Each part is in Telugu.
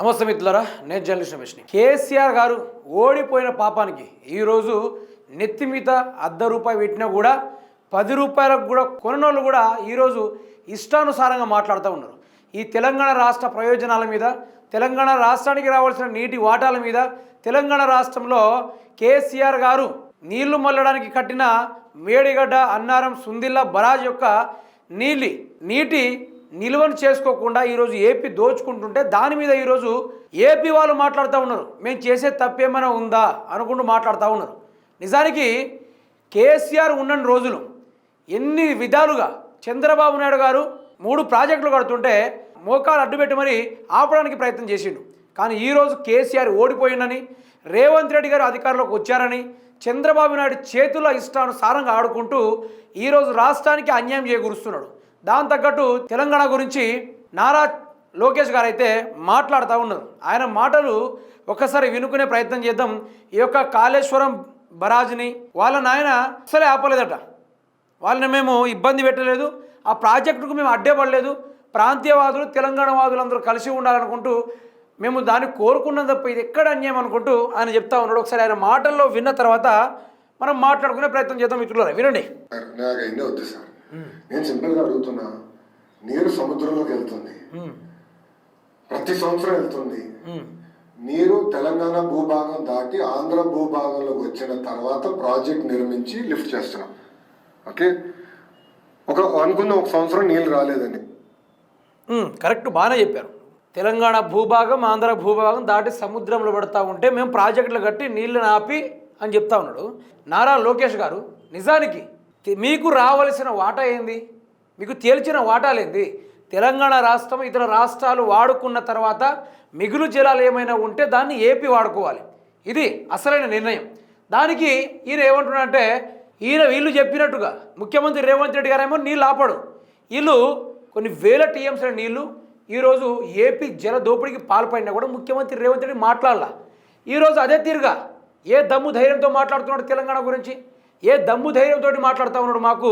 నమస్తే మిత్రులరా నేను జర్నలిస్ట్ రమేష్ని. కేసీఆర్ గారు ఓడిపోయిన పాపానికి ఈరోజు నెత్తి మీద అర్ధ రూపాయి పెట్టినా కూడా పది రూపాయలకు కూడా కొననోళ్ళు కూడా ఈరోజు ఇష్టానుసారంగా మాట్లాడుతూ ఉన్నారు. ఈ తెలంగాణ రాష్ట్ర ప్రయోజనాల మీద తెలంగాణ రాష్ట్రానికి రావాల్సిన నీటి వాటాల మీద తెలంగాణ రాష్ట్రంలో కేసీఆర్ గారు నీళ్ళు మల్లడానికి కట్టిన మేడిగడ్డ అన్నారం సుందిల్లా బరాజ్ యొక్క నీలి నీటి నిల్వను చేసుకోకుండా ఈరోజు ఏపీ దోచుకుంటుంటే దాని మీద ఈరోజు ఏపీ వాళ్ళు మాట్లాడుతూ ఉన్నారు. మేము చేసే తప్పేమైనా ఉందా అనుకుంటూ మాట్లాడుతూ ఉన్నారు. నిజానికి కేసీఆర్ ఉన్న రోజులు ఎన్ని విధాలుగా చంద్రబాబు నాయుడు గారు మూడు ప్రాజెక్టులు కడుతుంటే మోకాలు అడ్డుపెట్టి మరి ఆపడానికి ప్రయత్నం చేసిండు. కానీ ఈరోజు కేసీఆర్ ఓడిపోయిందని రేవంత్ రెడ్డి గారు అధికారంలోకి వచ్చారని చంద్రబాబు నాయుడు చేతుల ఇష్టానుసారంగా ఆడుకుంటూ ఈరోజు రాష్ట్రానికి అన్యాయం చేకూరుస్తున్నాడు. దాని తగ్గట్టు తెలంగాణ గురించి నారా లోకేష్ గారు అయితే మాట్లాడుతూ ఉన్నారు. ఆయన మాటలు ఒక్కసారి వినుకునే ప్రయత్నం చేద్దాం. ఈ యొక్క కాళేశ్వరం బరాజ్ని వాళ్ళ నాయన అసలే ఆపలేదట. వాళ్ళని మేము ఇబ్బంది పెట్టలేదు. ఆ ప్రాజెక్టుకు మేము అడ్డేపడలేదు. ప్రాంతీయవాదులు తెలంగాణ వాదులు అందరూ కలిసి ఉండాలనుకుంటూ మేము దాన్ని కోరుకున్నాం తప్ప ఇది ఎక్కడ అన్యాయం అనుకుంటూ ఆయన చెప్తా ఉన్నాడు. ఒకసారి ఆయన మాటల్లో విన్న తర్వాత మనం మాట్లాడుకునే ప్రయత్నం చేద్దాం. మిత్రులారా వినండి. నేను సింపుల్గా అడుగుతున్నా నీరు సముద్రంలోకి వెళ్తుంది. ప్రతి సంవత్సరం వెళ్తుంది. నీరు తెలంగాణ భూభాగం దాటి ఆంధ్ర భూభాగంలోకి వచ్చిన తర్వాత ప్రాజెక్ట్ నిర్మించి లిఫ్ట్ చేస్తున్నాం. ఓకే? ఒక అనుకున్న ఒక సంవత్సరం నీళ్ళు రాలేదని. కరెక్ట్ బాగానే చెప్పారు. తెలంగాణ భూభాగం ఆంధ్ర భూభాగం దాటి సముద్రంలో పడతా ఉంటే మేము ప్రాజెక్టులు కట్టి నీళ్ళను ఆపి అని చెప్తా ఉన్నాడు. నారా లోకేష్ గారు నిజానికి మీకు రావలసిన వాటా ఏంది? మీకు తేల్చిన వాటాలేంది తెలంగాణ రాష్ట్రం ఇతర రాష్ట్రాలు వాడుకున్న తర్వాత మిగులు జలాలు ఏమైనా ఉంటే దాన్ని ఏపీ వాడుకోవాలి. ఇది అసలైన నిర్ణయం. దానికి ఈయన ఏమంటున్నాడంటే ఈయన వీళ్ళు చెప్పినట్టుగా ముఖ్యమంత్రి రేవంత్ రెడ్డి గారేమో నీళ్ళు ఆపడు. వీళ్ళు కొన్ని వేల టీఎంసీల నీళ్ళు ఈరోజు ఏపీ జల దోపిడీకి పాల్పడినా కూడా ముఖ్యమంత్రి రేవంత్ రెడ్డి మాట్లాడాల. ఈరోజు అదే తీరుగా ఏ దమ్ము ధైర్యంతో మాట్లాడుతున్నాడు తెలంగాణ గురించి? ఏ దమ్ము ధైర్యంతో మాట్లాడుతూ ఉన్నాడు మాకు?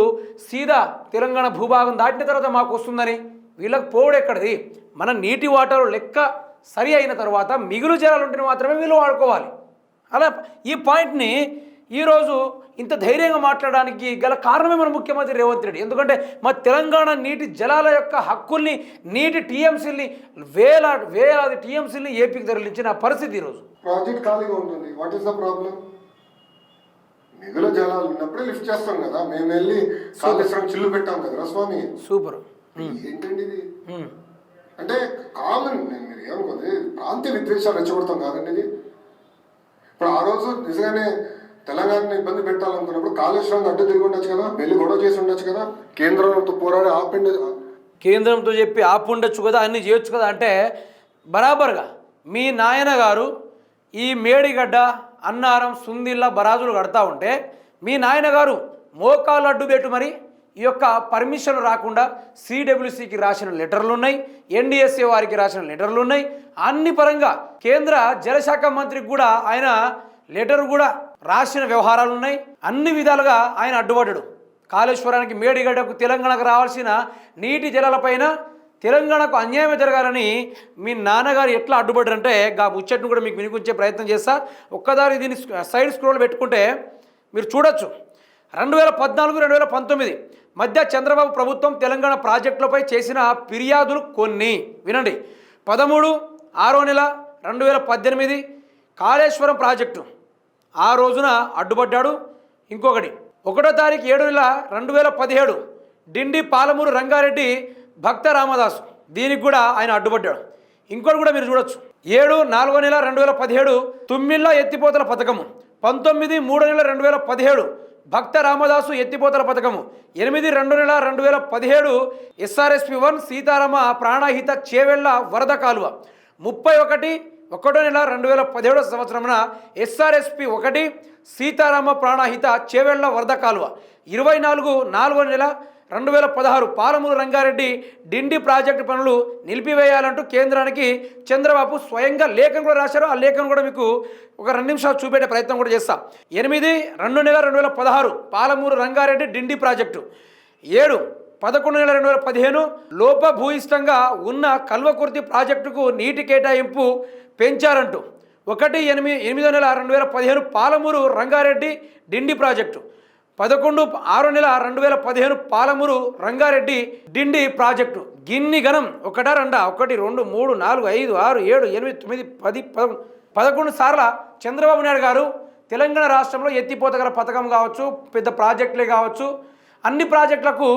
సీదా తెలంగాణ భూభాగం దాటిన తర్వాత మాకు వస్తుందని. వీళ్ళకి పోవుడు ఎక్కడిది? మన నీటి వాటాలు లెక్క సరి అయిన తర్వాత మిగులు జలాలు ఉంటే మాత్రమే వీళ్ళు వాడుకోవాలి. అలా ఈ పాయింట్ని ఈరోజు ఇంత ధైర్యంగా మాట్లాడడానికి గల కారణమే మన ముఖ్యమంత్రి రేవంత్ రెడ్డి. ఎందుకంటే మా తెలంగాణ నీటి జలాల యొక్క హక్కుల్ని నీటి టీఎంసీల్ని వేల వేలాది టీఎంసీల్ని ఏపీకి తరలించిన పరిస్థితి ఈరోజు. ప్రాజెక్ట్ ఖాళీగా ఉంటుంది. వాట్ ఈస్ ద ప్రాబ్లం మిగుల జలాలు ఉన్నప్పుడే లిఫ్ట్ చేస్తాం కదా. మేము వెళ్ళి కాళేశ్వరం చిల్లు పెట్టాం కదా స్వామి. సూపర్. ఏంటండి ఇది? అంటే కామన్. నేను మీరు ఏమనుకోండి ప్రాంతీయ విద్వేషాలు రెచ్చగొడతాం కాదండి ఇది. ఇప్పుడు ఆ రోజు నిజంగానే తెలంగాణని ఇబ్బంది పెట్టాలనుకున్నప్పుడు కాళేశ్వరం అడ్డు తిరిగి ఉండొచ్చు కదా. వెళ్ళి గొడవ చేసి ఉండొచ్చు కదా. కేంద్రంతో పోరాడి ఆపిండి. కేంద్రంతో చెప్పి ఆపు ఉండొచ్చు కదా అన్నీ చేయొచ్చు కదా. అంటే బరాబర్గా మీ నాయన గారు ఈ మేడిగడ్డ అన్నారం సుందిళ్ళ బరాజులు కడతా ఉంటే మీ నాయన గారు మోకాలు మరి ఈ యొక్క పర్మిషన్ రాకుండా సిడబ్ల్యూసికి రాసిన లెటర్లు ఉన్నాయి ఎన్డిఎస్ఏ వారికి రాసిన లెటర్లు ఉన్నాయి అన్ని పరంగా కేంద్ర జలశాఖ మంత్రికి కూడా ఆయన లెటర్ కూడా రాసిన వ్యవహారాలు ఉన్నాయి అన్ని విధాలుగా ఆయన అడ్డుపడ్డాడు. కాళేశ్వరానికి మేడిగడ్డకు తెలంగాణకు రావాల్సిన నీటి జలాలపైన తెలంగాణకు అన్యాయం జరగాలని మీ నాన్నగారు ఎట్లా అడ్డుపడ్డారంటే గా ముచ్చట్ను కూడా మీకు వినిపించే ప్రయత్నం చేస్తా. ఒక్కదారి దీన్ని సైడ్ స్క్రోల్ పెట్టుకుంటే మీరు చూడొచ్చు. రెండు వేల పద్నాలుగు రెండు వేల పంతొమ్మిది మధ్య చంద్రబాబు ప్రభుత్వం తెలంగాణ ప్రాజెక్టులపై చేసిన ఫిర్యాదులు కొన్ని. వినండి. పదమూడు ఆరో నెల రెండు వేల పద్దెనిమిది కాళేశ్వరం ప్రాజెక్టు. ఆ రోజున అడ్డుపడ్డాడు ఇంకొకటి. ఒకటో తారీఖు ఏడు నెల రెండు వేల పదిహేడు డిండి పాలమూరు రంగారెడ్డి భక్త రామదాసు దీనికి కూడా ఆయన అడ్డుపడ్డాడు. ఇంకోటి కూడా మీరు చూడొచ్చు. ఏడు నాలుగో నెల రెండు వేల పదిహేడు తుమ్మిళ్ళ ఎత్తిపోతల పథకము. పంతొమ్మిది మూడో నెల రెండు వేల పదిహేడు భక్త రామదాసు ఎత్తిపోతల పథకము. ఎనిమిది రెండు నెల రెండు వేల పదిహేడు ఎస్ఆర్ఎస్పి వన్ సీతారామ ప్రాణహిత చేవెళ్ళ వరద కాలువ. ముప్పై ఒకటి ఒకటో నెల రెండు వేల పదిహేడో సంవత్సరమున ఎస్ఆర్ఎస్పి ఒకటి సీతారామ ప్రాణహిత చేవెళ్ళ వరద కాలువ. ఇరవై నాలుగు నాలుగో నెల రెండు వేల పదహారు పాలమూరు రంగారెడ్డి డిండి ప్రాజెక్టు పనులు నిలిపివేయాలంటూ కేంద్రానికి చంద్రబాబు స్వయంగా లేఖను కూడా రాశారు. ఆ లేఖను కూడా మీకు ఒక రెండు నిమిషాలు చూపెట్టే ప్రయత్నం కూడా చేస్తాం. ఎనిమిది రెండు నెల రెండు వేల పదహారు పాలమూరు రంగారెడ్డి డిండి ప్రాజెక్టు. ఏడు పదకొండు నెల రెండు వేల పదిహేను లోపభూయిష్టంగా ఉన్న కల్వకుర్తి ప్రాజెక్టుకు నీటి కేటాయింపు పెంచారంటూ. ఒకటి ఎనిమిది ఎనిమిదో నెల రెండు వేల పదిహేను పాలమూరు రంగారెడ్డి డిండి ప్రాజెక్టు. పదకొండు ఆరు నెల రెండు వేల పదిహేను పాలమూరు రంగారెడ్డి డిండి ప్రాజెక్టు. గిన్ని గణం ఒకట రెండా ఒకటి రెండు మూడు నాలుగు ఐదు ఆరు ఏడు ఎనిమిది తొమ్మిది పది పదకొండు పదకొండు సార్ల చంద్రబాబు నాయుడు గారు తెలంగాణ రాష్ట్రంలో ఎత్తిపోతగల పథకం కావచ్చు పెద్ద ప్రాజెక్టులే కావచ్చు అన్ని ప్రాజెక్టులకు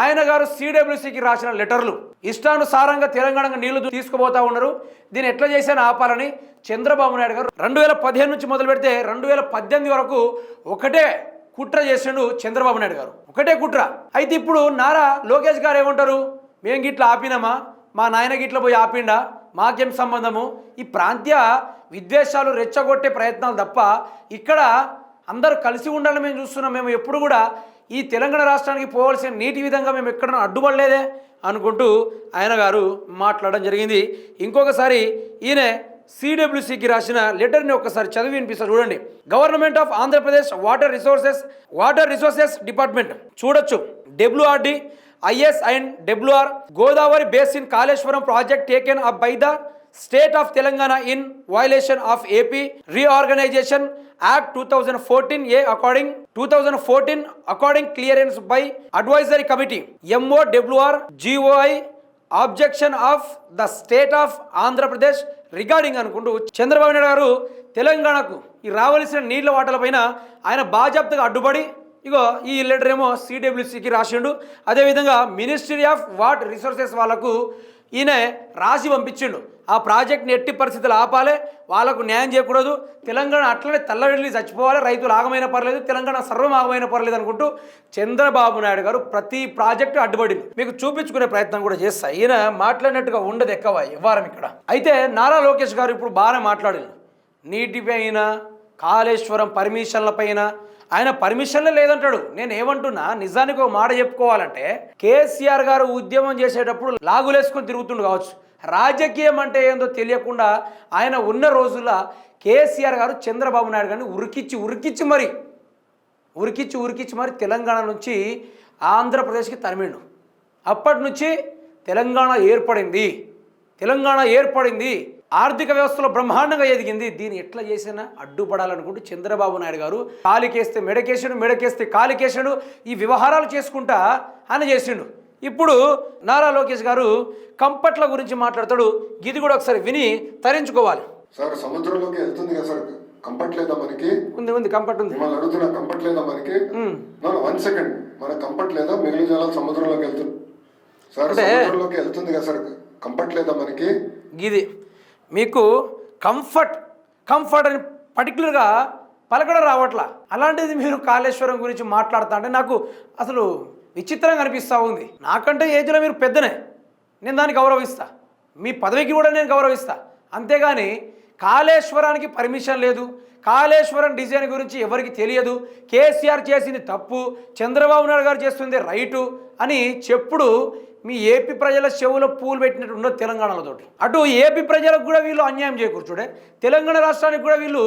ఆయన గారు సిడబ్ల్యూసికి రాసిన లెటర్లు. ఇష్టానుసారంగా తెలంగాణకు నీళ్ళు తీసుకుపోతా ఉన్నారు. దీన్ని ఎట్లా చేశాను ఆపాలని చంద్రబాబు నాయుడు గారు రెండు వేల పదిహేను నుంచి మొదలు పెడితే రెండు వేల పద్దెనిమిది వరకు ఒకటే కుట్ర చేసిండు చంద్రబాబు నాయుడు గారు. ఒకటే కుట్ర. అయితే ఇప్పుడు నారా లోకేష్ గారు ఏమంటారు? మేము గిట్ల ఆపినామా? మా నాయన గిట్ల పోయి ఆపిండా? మాకేం సంబంధము? ఈ ప్రాంతీయ విద్వేషాలు రెచ్చగొట్టే ప్రయత్నాలు తప్ప ఇక్కడ అందరూ కలిసి ఉండాలని మేము చూస్తున్నాం. మేము ఎప్పుడు కూడా ఈ తెలంగాణ రాష్ట్రానికి పోవాల్సిన నీటి విధంగా మేము ఎక్కడ అడ్డుపడలేదే అనుకుంటూ ఆయన గారు మాట్లాడడం జరిగింది. ఇంకొకసారి ఈయన సిడబ్ల్యూసికి రాసిన లెటర్ని ఒకసారి చదివి వినిపిస్తా చూడండి. Government of Andhra Pradesh water resources water resources department చూడొచ్చు. WRD IS and WR Godavari basin Kaleshwaram project taken up by the state of Telangana in violation of AP reorganisation act two thousand fourteen a according two thousand fourteen according clearance by advisory committee MO WR GOI objection of the state of Andhra Pradesh regarding అనుకుంటూ చంద్రబాబు నాయుడు గారు తెలంగాణకు ఈ రావలసిన నీళ్ళ వాటలపైన ఆయన బాజాప్తగా అడ్డుపడి ఇగో ఈ లెటర్ ఏమో సిడబ్ల్యూసికి రాసిండు. అదేవిధంగా మినిస్ట్రీ ఆఫ్ వాటర్ రిసోర్సెస్ వాళ్ళకు ఈయన రాసి పంపించిండు. ఆ ప్రాజెక్ట్ని ఎట్టి పరిస్థితులు ఆపాలి వాళ్ళకు న్యాయం చేయకూడదు. తెలంగాణ అట్లనే తల్లడిల్లి చచ్చిపోవాలి రైతులు ఆగమైన పర్లేదు తెలంగాణ సర్వం ఆగమైన పర్లేదు అనుకుంటూ చంద్రబాబు నాయుడు గారు ప్రతి ప్రాజెక్టు అడ్డుపడింది. మీకు చూపించుకునే ప్రయత్నం కూడా చేస్తా. ఈయన మాట్లాడినట్టుగా ఉండదు ఎక్కువ ఇవ్వారం ఇక్కడ. అయితే నారా లోకేష్ గారు ఇప్పుడు బాగానే మాట్లాడారు నీటిపైన కాళేశ్వరం పర్మిషన్ల పైన. ఆయన పర్మిషన్లే లేదంటాడు. నేను ఏమంటున్నా? నిజానికి ఒక మాట చెప్పుకోవాలంటే కేసీఆర్ గారు ఉద్యమం చేసేటప్పుడు లాగులేసుకొని తిరుగుతుండు కావచ్చు. రాజకీయం అంటే ఏందో తెలియకుండా ఆయన ఉన్న రోజుల్లో కేసీఆర్ గారు చంద్రబాబు నాయుడు గారిని ఉరికిచ్చి ఉరికిచ్చి మరి ఉరికిచ్చి ఉరికిచ్చి మరి తెలంగాణ నుంచి ఆంధ్రప్రదేశ్కి తరిమిండు. అప్పటి నుంచి తెలంగాణ ఏర్పడింది. తెలంగాణ ఏర్పడింది. ఆర్థిక వ్యవస్థలో బ్రహ్మాండంగా ఎదిగింది. దీన్ని ఎట్లా చేసినా అడ్డుపడాలనుకుంటూ చంద్రబాబు నాయుడు గారు కాలికేస్తే మెడకేసాడు మెడకేస్తే కాలికేసాడు ఈ వ్యవహారాలు చేసుకుంటా ఆయన చేసిండు. ఇప్పుడు నారా లోకేష్ గారు కంపట్ల గురించి మాట్లాడతాడు. ఇది కూడా ఒకసారి విని తరించుకోవాలి. సార్ సముద్రంలోకి వెళ్తుంది కదా సార్ కంఫర్ట్ లేదా మనకి? ఉంది ఉంది కంపట్ ఉంది. మిమ్మల్ని అడుగుతున్నా కంఫర్ట్ లేదా మనకి. వన్ సెకండ్ మన కంఫర్ట్ లేదా మిగిలిన జలాలు సముద్రంలోకి వెళ్తుంది సార్ సముద్రంలోకి వెళ్తుంది కదా సార్ కంఫర్ట్ లేదా మనకి? ఇది మీకు కంఫర్ట్ కంఫర్ట్ అని పర్టికులర్గా పలకడం రావట్లా. అలాంటిది మీరు కాళేశ్వరం గురించి మాట్లాడుతా అంటే నాకు అసలు విచిత్రంగా అనిపిస్తూ ఉంది. నాకంటే ఏజ్లో మీరు పెద్దనే. నేను దాన్ని గౌరవిస్తా. మీ పదవికి కూడా నేను గౌరవిస్తా. అంతేగాని కాళేశ్వరానికి పర్మిషన్ లేదు. కాళేశ్వరం డిజైన్ గురించి ఎవరికి తెలియదు. కేసీఆర్ చేసింది తప్పు. చంద్రబాబు నాయుడు గారు చేస్తుంది రైటు అని చెప్పుడు మీ ఏపీ ప్రజల చెవులో పూలు పెట్టినట్టు ఉండదు తెలంగాణలో అటు ఏపీ ప్రజలకు కూడా వీళ్ళు అన్యాయం చేకూర్చుడే. తెలంగాణ రాష్ట్రానికి కూడా వీళ్ళు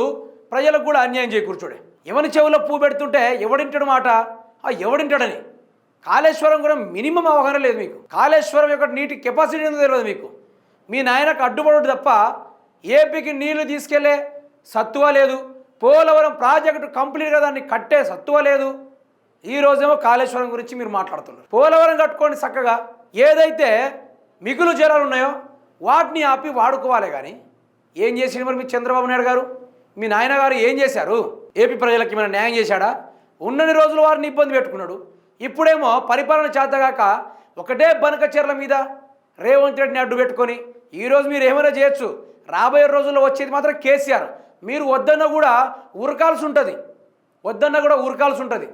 ప్రజలకు కూడా అన్యాయం చేకూర్చుడే. ఎవరి చెవులో పూ పెడుతుంటే ఎవడింటాడు మాట? ఆ ఎవడింటాడని. కాళేశ్వరం కూడా మినిమం అవగాహన లేదు మీకు. కాళేశ్వరం యొక్క నీటి కెపాసిటీ ఏందో తెలియదు మీకు. మీ నాయనకు అడ్డుపడు తప్ప ఏపీకి నీళ్ళు తీసుకెళ్ళే సత్తువ లేదు. పోలవరం ప్రాజెక్టు కంప్లీట్గా దాన్ని కట్టే సత్తువ లేదు. ఈ రోజేమో కాళేశ్వరం గురించి మీరు మాట్లాడుతున్నారు. పోలవరం కట్టుకోండి చక్కగా. ఏదైతే మిగులు జలాలు ఉన్నాయో వాటిని ఆపి వాడుకోవాలి కానీ ఏం చేసిండు మరి మీ చంద్రబాబు నాయుడు గారు? మీ నాయన గారు ఏం చేశారు? ఏపీ ప్రజలకి ఏమైనా న్యాయం చేశాడా? ఉన్నన్ని రోజులు వారిని ఇబ్బంది పెట్టుకున్నాడు. ఇప్పుడేమో పరిపాలన చేతగాక ఒకటే బనక చీరల మీద రేవంత్ రెడ్డిని అడ్డు పెట్టుకొని ఈరోజు మీరు ఏమైనా చేయొచ్చు. రాబోయే రోజుల్లో వచ్చేది మాత్రం కేసీఆర్. మీరు వద్దన్నా కూడా ఉరకాల్సి ఉంటుంది వద్దన్నా కూడా ఉరకాల్సి ఉంటుంది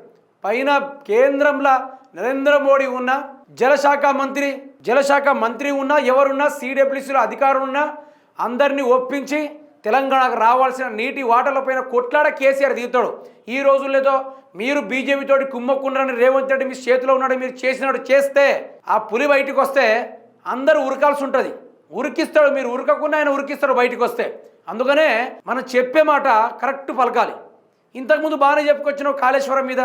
పైన కేంద్రంలో నరేంద్ర మోడీ ఉన్న జలశాఖ మంత్రి జలశాఖ మంత్రి ఉన్నా ఎవరున్నా సిడబ్ల్యూసీలో అధికారులు ఉన్నా అందరినీ ఒప్పించి తెలంగాణకు రావాల్సిన నీటి వాటర్లపైన కొట్లాడ కేసీఆర్ దిగుతాడు ఈ రోజుల్లో మీరు బీజేపీతోటి కుమ్మకుండ్రని రేవంత్ రెడ్డి మీ చేతిలో ఉన్నాడు మీరు చేసినట్టు చేస్తే ఆ పులి బయటకు వస్తే అందరూ ఉరకాల్సి ఉంటుంది ఉరికిస్తాడు మీరు ఉరకకుండా ఆయన ఉరికిస్తాడు బయటికి వస్తే అందుకనే మనం చెప్పే మాట కరెక్ట్ పలకాలి. ఇంతకుముందు బాగానే చెప్పుకొచ్చిన కాళేశ్వరం మీద.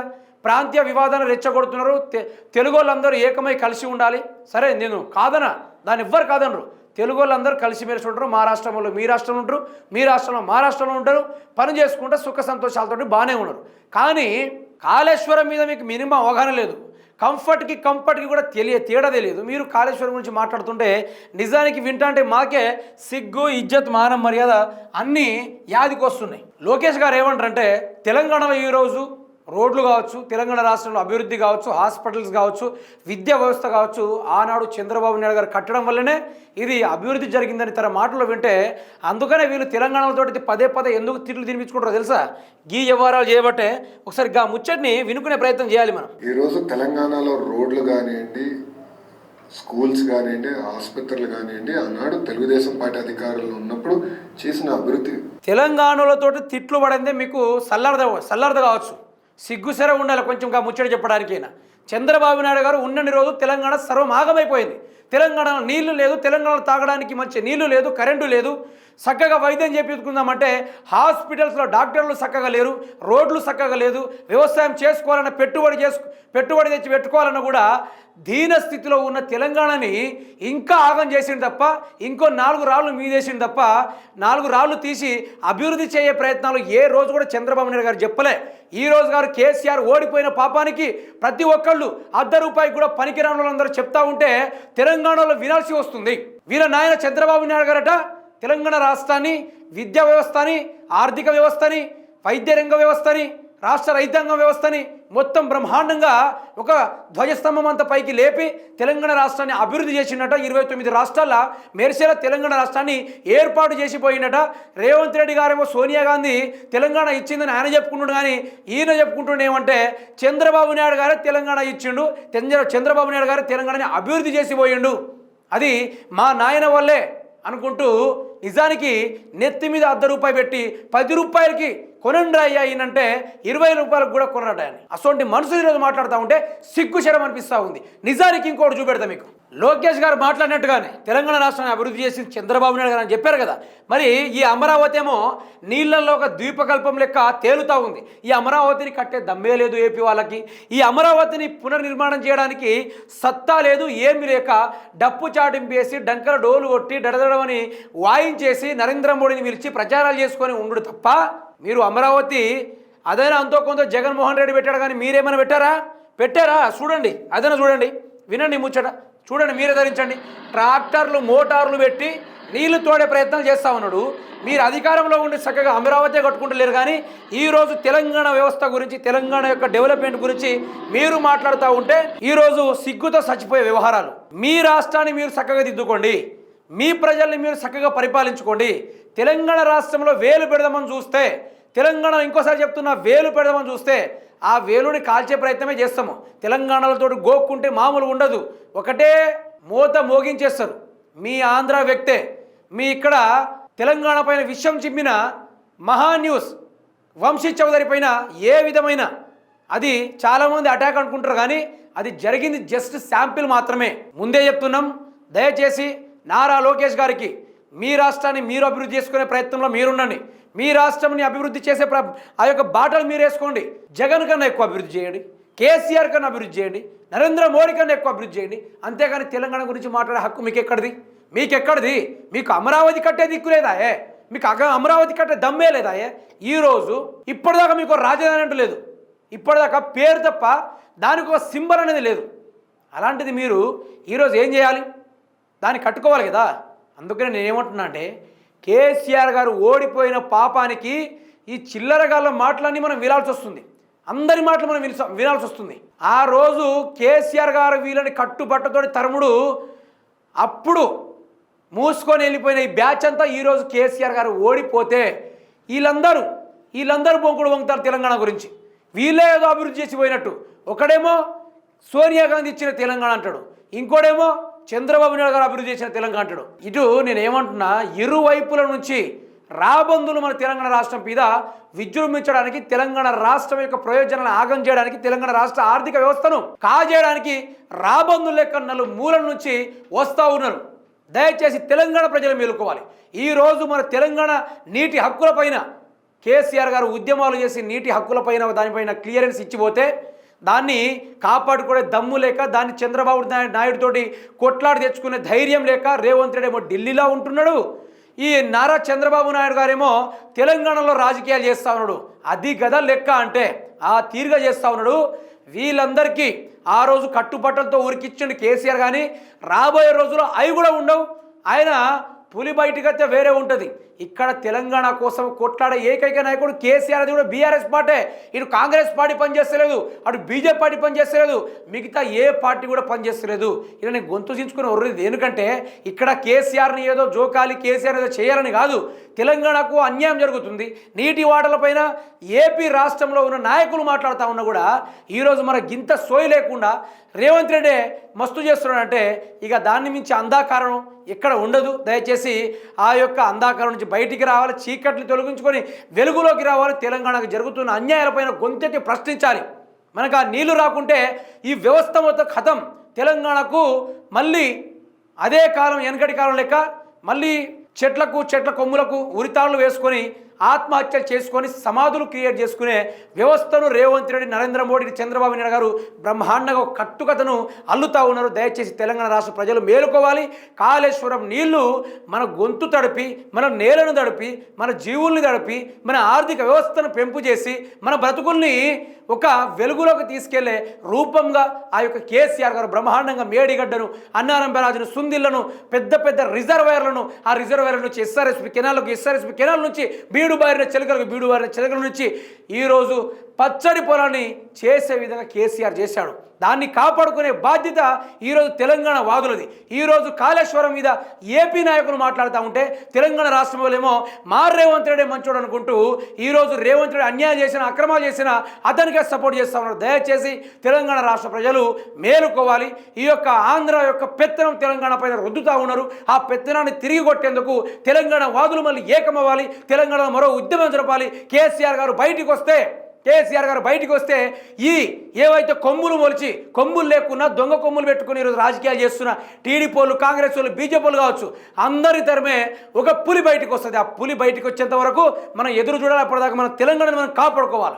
ప్రాంతీయ వివాదాన్ని రెచ్చగొడుతున్నారు. తె తెలుగు వాళ్ళందరూ ఏకమై కలిసి ఉండాలి. సరే నేను కాదనా? దాన్ని ఎవ్వరు కాదనరు. తెలుగు వాళ్ళందరూ కలిసిమెలిసి ఉంటారు. మా రాష్ట్రంలో మీ రాష్ట్రంలో ఉంటారు. మీ రాష్ట్రంలో మా రాష్ట్రంలో ఉంటారు. పని చేసుకుంటే సుఖ సంతోషాలతో బాగానే ఉన్నారు. కానీ కాళేశ్వరం మీద మీకు మినిమం అవగాహన లేదు. కంఫర్ట్కి కంఫర్ట్కి కూడా తెలియ తేడా తెలియదు. మీరు కాళేశ్వరం గురించి మాట్లాడుతుంటే నిజానికి వింటాంటే మాకే సిగ్గు ఇజ్జత్ మానం మర్యాద అన్నీ యాదికి వస్తున్నాయి లోకేష్ గారు ఏమంటారంటే తెలంగాణలో ఈరోజు రోడ్లు కావచ్చు తెలంగాణ రాష్ట్రంలో అభివృద్ధి కావచ్చు హాస్పిటల్స్ కావచ్చు విద్యా వ్యవస్థ కావచ్చు ఆనాడు చంద్రబాబు నాయుడు గారు కట్టడం వల్లనే ఇది అభివృద్ధి జరిగిందని తన మాటలు వింటే అందుకనే వీళ్ళు తెలంగాణతోటి పదే పదే ఎందుకు తిట్లు తినిపించుకుంటారో తెలుసా? గీ వ్యవహారాలు చేయబట్టే ఒకసారి గా ముచ్చటిని వినుకునే ప్రయత్నం చేయాలి మనం. ఈరోజు తెలంగాణలో రోడ్లు కానివ్వండి స్కూల్స్ కానివ్వండి ఆసుపత్రులు కానివ్వండి ఆనాడు తెలుగుదేశం పార్టీ అధికారంలో ఉన్నప్పుడు చేసిన అభివృద్ధి. తెలంగాణలతోటి తిట్లు పడిందే మీకు సల్లారద సల్లారద కావచ్చు. సిగ్గుసెర ఉండాలి కొంచెం ముచ్చట చెప్పడానికైనా. చంద్రబాబు నాయుడు గారు ఉన్నన్ని రోజు తెలంగాణ సర్వమాగమైపోయింది. తెలంగాణలో నీళ్ళు లేదు తెలంగాణలో తాగడానికి మంచి నీళ్ళు లేదు కరెంటు లేదు. చక్కగా వైద్యం చేపించుకుందామంటే హాస్పిటల్స్లో డాక్టర్లు చక్కగా లేరు రోడ్లు చక్కగా లేదు. వ్యవసాయం చేసుకోవాలన్న పెట్టుబడి చేసు పెట్టుబడి తెచ్చి పెట్టుకోవాలన్న కూడా దీన స్థితిలో ఉన్న తెలంగాణని ఇంకా ఆగం చేసింది తప్ప ఇంకో నాలుగు రాళ్ళు మీదేసింది తప్ప నాలుగు రాళ్ళు తీసి అభివృద్ధి చేయే ప్రయత్నాలు ఏ రోజు కూడా చంద్రబాబు నాయుడు గారు చెప్పలే. ఈ రోజు గారు కేసీఆర్ ఓడిపోయిన పాపానికి ప్రతి ఒక్కళ్ళు అర్ధ రూపాయి కూడా పనికిరాని వాళ్ళందరూ చెప్తా ఉంటే తెలంగాణలో వినాల్సి వస్తుంది. వీళ్ళ నాయన చంద్రబాబు నాయుడు గారట తెలంగాణ రాష్ట్రాన్ని విద్యా వ్యవస్థని ఆర్థిక వ్యవస్థని వైద్య రంగ వ్యవస్థని రాష్ట్ర రైతాంగ వ్యవస్థని మొత్తం బ్రహ్మాండంగా ఒక ధ్వజస్తంభం అంత పైకి లేపి తెలంగాణ రాష్ట్రాన్ని అభివృద్ధి చేసిండట ఇరవై తొమ్మిది రాష్ట్రాల మెరిసేల తెలంగాణ రాష్ట్రాన్ని ఏర్పాటు చేసిపోయిందట. రేవంత్ రెడ్డి గారేమో సోనియా గాంధీ తెలంగాణ ఇచ్చిందని ఆయన చెప్పుకుంటున్నాడు కానీ ఈయన చెప్పుకుంటుండే ఏమంటే చంద్రబాబు నాయుడు గారే తెలంగాణ ఇచ్చిండు. చంద్రబాబు నాయుడు గారే తెలంగాణని అభివృద్ధి చేసిపోయిండు. అది మా నాయన వల్లే అనుకుంటూ నిజానికి నెత్తి మీద అర్ధ రూపాయి పెట్టి పది రూపాయలకి కొనండి అయ్యా ఈయనంటే ఇరవై రూపాయలకు కూడా కొనరట అని అసొంటి మనుషులు ఈరోజు మాట్లాడుతూ ఉంటే సిగ్గు శరం అనిపిస్తూ ఉంది. నిజానికి ఇంకోటి చూపెడతా మీకు. లోకేష్ గారు మాట్లాడినట్టుగానే తెలంగాణ రాష్ట్రాన్ని అభివృద్ధి చేసింది చంద్రబాబు నాయుడు గారు అని చెప్పారు కదా. మరి ఈ అమరావతి ఏమో నీళ్ళలో ఒక ద్వీపకల్పం లెక్క తేలుతూ ఉంది. ఈ అమరావతిని కట్టే దమ్మే లేదు ఏపీ వాళ్ళకి. ఈ అమరావతిని పునర్నిర్మాణం చేయడానికి సత్తా లేదు ఏమి లేక డప్పు చాటింపేసి డంకర డోలు కొట్టి డడదడమని వాయించేసి నరేంద్ర మోడీని పిలిచి ప్రచారాలు చేసుకొని ఉండు తప్ప మీరు అమరావతి అదైనా అంతో కొంత జగన్మోహన్ రెడ్డి పెట్టాడు కానీ మీరేమైనా పెట్టారా? పెట్టారా? చూడండి అదైనా చూడండి. వినండి ముచ్చట. చూడండి మీరే ధరించండి. ట్రాక్టర్లు మోటార్లు పెట్టి నీళ్ళు తోడే ప్రయత్నం చేస్తా ఉన్నాడు. మీరు అధికారంలో ఉండి చక్కగా అమరావతి కట్టుకుంటలేరు కానీ ఈరోజు తెలంగాణ వ్యవస్థ గురించి తెలంగాణ యొక్క డెవలప్మెంట్ గురించి మీరు మాట్లాడుతూ ఉంటే ఈరోజు సిగ్గుతో చచ్చిపోయే వ్యవహారాలు. మీ రాష్ట్రాన్ని మీరు చక్కగా దిద్దుకోండి. మీ ప్రజల్ని మీరు చక్కగా పరిపాలించుకోండి. తెలంగాణ రాష్ట్రంలో వేలు పెడదామని చూస్తే తెలంగాణ ఇంకోసారి చెప్తున్నా వేలు పెడదామని చూస్తే ఆ వేలుని కాల్చే ప్రయత్నమే చేస్తాము. తెలంగాణలతో గోక్కుంటే మామూలు ఉండదు. ఒకటే మూత మోగించేస్తారు. మీ ఆంధ్ర వ్యక్తే మీ ఇక్కడ తెలంగాణ పైన విషయం చిమ్మిన మహా న్యూస్ వంశీ చౌదరి పైన ఏ విధమైన అది చాలామంది అటాక్ అనుకుంటారు కానీ అది జరిగింది జస్ట్ శాంపిల్ మాత్రమే. ముందే చెప్తున్నాం. దయచేసి నారా లోకేష్ గారికి మీ రాష్ట్రాన్ని మీరు అభివృద్ధి చేసుకునే ప్రయత్నంలో మీరుండండి. మీ రాష్ట్రంని అభివృద్ధి చేసే ప్ర ఆ యొక్క బాటలు మీరు వేసుకోండి. జగన్ కన్నా ఎక్కువ అభివృద్ధి చేయండి. కేసీఆర్ కన్నా అభివృద్ధి చేయండి. నరేంద్ర మోడీ కన్నా ఎక్కువ అభివృద్ధి చేయండి. అంతేగాని తెలంగాణ గురించి మాట్లాడే హక్కు మీకు ఎక్కడిది మీకు ఎక్కడిది మీకు అమరావతి కట్టే దిక్కు లేదా ఏ? మీకు అగ అమరావతి కట్టే దమ్మే లేదా ఏ? ఈరోజు ఇప్పటిదాకా మీకు రాజధాని అంటూ లేదు. ఇప్పటిదాకా పేరు తప్ప దానికి ఒక సింబల్ అనేది లేదు. అలాంటిది మీరు ఈరోజు ఏం చేయాలి? దాన్ని కట్టుకోవాలి కదా. అందుకని నేను ఏమంటున్నా అంటే కేసీఆర్ గారు ఓడిపోయిన పాపానికి ఈ చిల్లరగాళ్ళ మాటలన్నీ మనం వినాల్సి వస్తుంది. అందరి మాటలు మనం వినాల్సి వినాల్సి వస్తుంది. ఆ రోజు కేసీఆర్ గారు వీళ్ళని కట్టుబట్టతోటి తరుముడు అప్పుడు మూసుకొని వెళ్ళిపోయిన ఈ బ్యాచ్ అంతా ఈరోజు కేసీఆర్ గారు ఓడిపోతే వీళ్ళందరూ వీళ్ళందరూ బొంకుడు వంగుతారు తెలంగాణ గురించి. వీళ్ళే ఏదో అభివృద్ధి చేసిపోయినట్టు ఒకడేమో సోనియా గాంధీ ఇచ్చిన తెలంగాణ అంటాడు. ఇంకోడేమో చంద్రబాబు నాయుడు గారు అభివృద్ధి చేసిన తెలంగాణ అంటాడు. ఇటు నేను ఏమంటున్నా ఇరువైపుల నుంచి రాబందులు మన తెలంగాణ రాష్ట్రం మీద విజృంభించడానికి తెలంగాణ రాష్ట్రం యొక్క ప్రయోజనాలను ఆగం చేయడానికి తెలంగాణ రాష్ట్ర ఆర్థిక వ్యవస్థను కాజేయడానికి రాబందుల లెక్క నలుమూలల నుంచి వస్తూ ఉన్నారు. దయచేసి తెలంగాణ ప్రజలు మేలుకోవాలి. ఈరోజు మన తెలంగాణ నీటి హక్కులపైన కేసీఆర్ గారు ఉద్యమాలు చేసి నీటి హక్కులపైన దానిపైన క్లియరెన్స్ ఇచ్చిపోతే దాన్ని కాపాడుకునే దమ్ము లేక దాన్ని చంద్రబాబు నాయుడు నాయుడుతోటి కొట్లాడి తెచ్చుకునే ధైర్యం లేక రేవంత్ రెడ్డి ఏమో ఢిల్లీలో ఉంటున్నాడు. ఈ నారా చంద్రబాబు నాయుడు గారేమో తెలంగాణలో రాజకీయాలు చేస్తా ఉన్నాడు. అది గదా లెక్క అంటే ఆ తీరుగా చేస్తా ఉన్నాడు. వీళ్ళందరికీ ఆ రోజు కట్టుబట్టలతో ఉరికిచ్చిండు కేసీఆర్ కానీ రాబోయే రోజుల్లో అవి కూడా ఉండవు. ఆయన పులి బయటికి అయితే వేరే ఉంటుంది. ఇక్కడ తెలంగాణ కోసం కొట్లాడే ఏకైక నాయకుడు కేసీఆర్ అది కూడా బీఆర్ఎస్ పార్టీ. ఇటు కాంగ్రెస్ పార్టీ పనిచేస్తలేదు అటు బీజేపీ పార్టీ పనిచేస్తలేదు మిగతా ఏ పార్టీ కూడా పనిచేస్తలేదు. ఇలా నేను గొంతు చించుకుని ఒర్రేది ఎందుకంటే ఇక్కడ కేసీఆర్ని ఏదో జోకాలి కేసీఆర్ ఏదో చేయాలని కాదు. తెలంగాణకు అన్యాయం జరుగుతుంది. నీటి వాటలపైన ఏపీ రాష్ట్రంలో ఉన్న నాయకులు మాట్లాడుతూ ఉన్నా కూడా ఈరోజు మన గింత సోయి లేకుండా రేవంత్ రెడ్డి మస్తు చేస్తున్నాడంటే ఇక దాన్ని మించి అంధాకారం ఎక్కడ ఉండదు. దయచేసి ఆ యొక్క అంధాకారం నుంచి బయటికి రావాలి చీకట్లు తొలగించుకొని వెలుగులోకి రావాలి. తెలంగాణకు జరుగుతున్న అన్యాయాలపైన గొంతెత్తి ప్రశ్నించాలి. మనకు ఆ నీళ్ళు రాకుంటే ఈ వ్యవస్థ మొత్తం కథం. తెలంగాణకు మళ్ళీ అదే కాలం వెనకటి కాలం లెక్క మళ్ళీ చెట్లకు చెట్ల కొమ్ములకు ఉరితాళ్ళు వేసుకొని ఆత్మహత్యలు చేసుకొని సమాధులు క్రియేట్ చేసుకునే వ్యవస్థను రేవంత్ రెడ్డి నరేంద్ర మోడీ చంద్రబాబు నాయుడు గారు బ్రహ్మాండంగా ఒక కట్టుకథను అల్లుతా ఉన్నారు. దయచేసి తెలంగాణ రాష్ట్ర ప్రజలు మేలుకోవాలి. కాళేశ్వరం నీళ్ళు మన గొంతు తడిపి మన నేలను తడిపి మన జీవుల్ని తడిపి మన ఆర్థిక వ్యవస్థను పెంపు చేసి మన బ్రతుకుల్ని ఒక వెలుగులోకి తీసుకెళ్ళే రూపంగా ఆ యొక్క కేసీఆర్ గారు బ్రహ్మాండంగా మేడిగడ్డను అన్నారం బెరాజును సుందిళ్ళను పెద్ద పెద్ద రిజర్వాయర్లను ఆ రిజర్వాయర్ నుంచి ఎస్ఆర్ఎస్పి కెనాల్లోకి ఎస్ఆర్ఎస్పి కెనాల్ నుంచి బీ బీడుబారిన చిలకలకు బీడుబారిన చిలకల నుంచి ఈరోజు పచ్చడి పొలాన్ని చేసే విధంగా కేసీఆర్ చేశాడు. దాన్ని కాపాడుకునే బాధ్యత ఈరోజు తెలంగాణ వాదులది. ఈరోజు కాళేశ్వరం మీద ఏపీ నాయకులు మాట్లాడుతూ ఉంటే తెలంగాణ రాష్ట్రంలో ఏమో మా రేవంత్ రెడ్డి మంచోడు అనుకుంటూ ఈరోజు రేవంత్ రెడ్డి అన్యాయం చేసిన అక్రమాలు చేసిన అతనికే సపోర్ట్ చేస్తా ఉన్నారు. దయచేసి తెలంగాణ రాష్ట్ర ప్రజలు మేలుకోవాలి. ఈ యొక్క ఆంధ్ర యొక్క పెత్తనం తెలంగాణ పైన రుద్దుతూ ఉన్నారు. ఆ పెత్తనాన్ని తిరిగి కొట్టేందుకు తెలంగాణ వాదులు మళ్ళీ ఏకమవ్వాలి. తెలంగాణలో మరో ఉద్యమం జరపాలి. కేసీఆర్ గారు బయటికి వస్తే కేసీఆర్ గారు బయటికి వస్తే ఈ ఏవైతే కొమ్ములు మొలిచి కొమ్ములు లేకున్నా దొంగ కొమ్ములు పెట్టుకుని ఈరోజు రాజకీయాలు చేస్తున్న టీడీపీ వాళ్ళు కాంగ్రెస్ వాళ్ళు బీజేపీ వాళ్ళు కావచ్చు అందరి తరమే ఒక పులి బయటకు వస్తుంది. ఆ పులి బయటకు వచ్చేంత వరకు మనం ఎదురు చూడాలి అప్పటిదాకా మనం తెలంగాణను మనం కాపాడుకోవాలి.